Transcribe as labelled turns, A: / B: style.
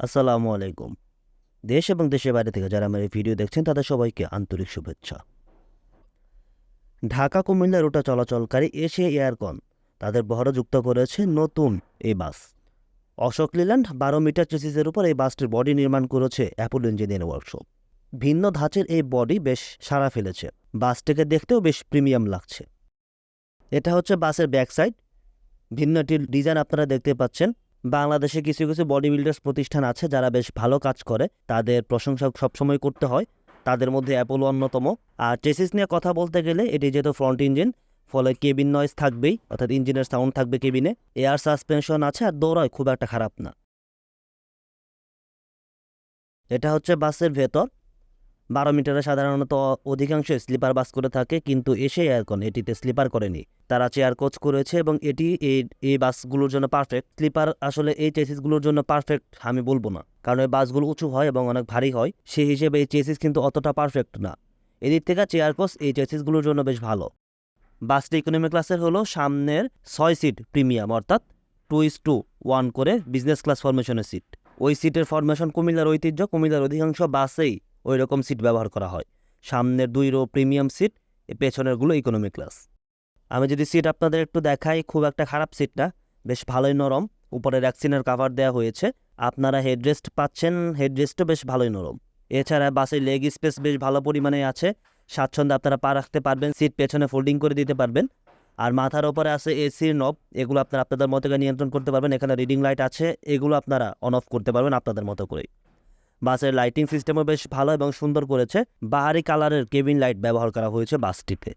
A: আসসালামু আলাইকুম। দেশ এবং দেশের বাইরে থেকে যারা আমার এই ভিডিও দেখছেন, তাদের সবাইকে আন্তরিক শুভেচ্ছা। ঢাকা, কুমিল্লা রুটে চলাচলকারী এশিয়া এয়ারকন তাদের বহরে যুক্ত করেছে নতুন এই বাস। অশোক লিল্যান্ড বারো মিটার চেসিসের উপর এই বাসটির বডি নির্মাণ করেছে অ্যাপোলো ইঞ্জিনিয়ার ওয়ার্কশপ। ভিন্ন ধাঁচের এই বডি বেশ সাড়া ফেলেছে। বাসটিকে দেখতেও বেশ প্রিমিয়াম লাগছে। এটা হচ্ছে বাসের ব্যাক সাইড। ভিন্নটির ডিজাইন আপনারা দেখতে পাচ্ছেন। বাংলাদেশে কিছু কিছু বডি বিল্ডার্স প্রতিষ্ঠান আছে যারা বেশ ভালো কাজ করে, তাদের প্রশংসা সবসময় করতে হয়। তাদের মধ্যে অ্যাপোলো অন্যতম। আর চেসিস নিয়ে কথা বলতে গেলে এটি যেহেতু ফ্রন্ট ইঞ্জিন ফলে কেবিন নয়েজ থাকবেই, অর্থাৎ ইঞ্জিনের সাউন্ড থাকবে কেবিনে এয়ার সাসপেনশন আছে আর দৌড়ায় খুব একটা খারাপ না। এটা হচ্ছে বাসের ভেতর। বারো মিটারে সাধারণত অধিকাংশ স্লিপার বাস করে থাকে, কিন্তু এসে এয়ারকন এটিতে স্লিপার করেনি। তারা চেয়ার কোচ করেছে এবং এটি এই এই বাসগুলোর জন্য পারফেক্ট স্লিপার আসলে এই চেসিসগুলোর জন্য পারফেক্ট আমি বলব না, কারণ এই বাসগুলো উঁচু হয় এবং অনেক ভারী হয়। সেই হিসেবে এই চেসিস কিন্তু অতটা পারফেক্ট না। এদিক থেকে চেয়ার কোচ এই চেসিসগুলোর জন্য বেশ ভালো। বাসটি ইকোনমি ক্লাসের হলো সামনের ছয় সিট প্রিমিয়াম অর্থাৎ টু ইস টু ওয়ান করে বিজনেস ক্লাস ফরমেশনের সিট ওই সিটের ফরমেশন কুমিল্লার ঐতিহ্য। কুমিল্লার অধিকাংশ বাসেই ওই রকম সিট ব্যবহার করা হয়। সামনের দুই রো প্রিমিয়াম সিট পেছনেরগুলো ইকোনমি ক্লাস আমি যদি সিট আপনাদের একটু দেখাই, খুব একটা খারাপ সিট না, বেশ ভালোই নরম। উপরে র্যাক্সিনের কাভার দেওয়া হয়েছে। আপনারা হেডরেস্ট পাচ্ছেন হেডরেস্টও বেশ ভালোই নরম। এছাড়া বাসের লেগ স্পেস বেশ ভালো পরিমাণে আছে। স্বাচ্ছন্দ্যে আপনারা পা রাখতে পারবেন সিট পেছনে ফোল্ডিং করে দিতে পারবেন। আর মাথার ওপরে আছে এসির নব এগুলো আপনারা আপনাদের মতো করে নিয়ন্ত্রণ করতে পারবেন। এখানে রিডিং লাইট আছে, এগুলো আপনারা অন অফ করতে পারবেন আপনাদের মতো করে বাসের লাইটিং সিস্টেমও বেশ ভালো এবং সুন্দর করেছে। বাহারি কালারের কেবিন লাইট ব্যবহার করা হয়েছে বাসটিতে।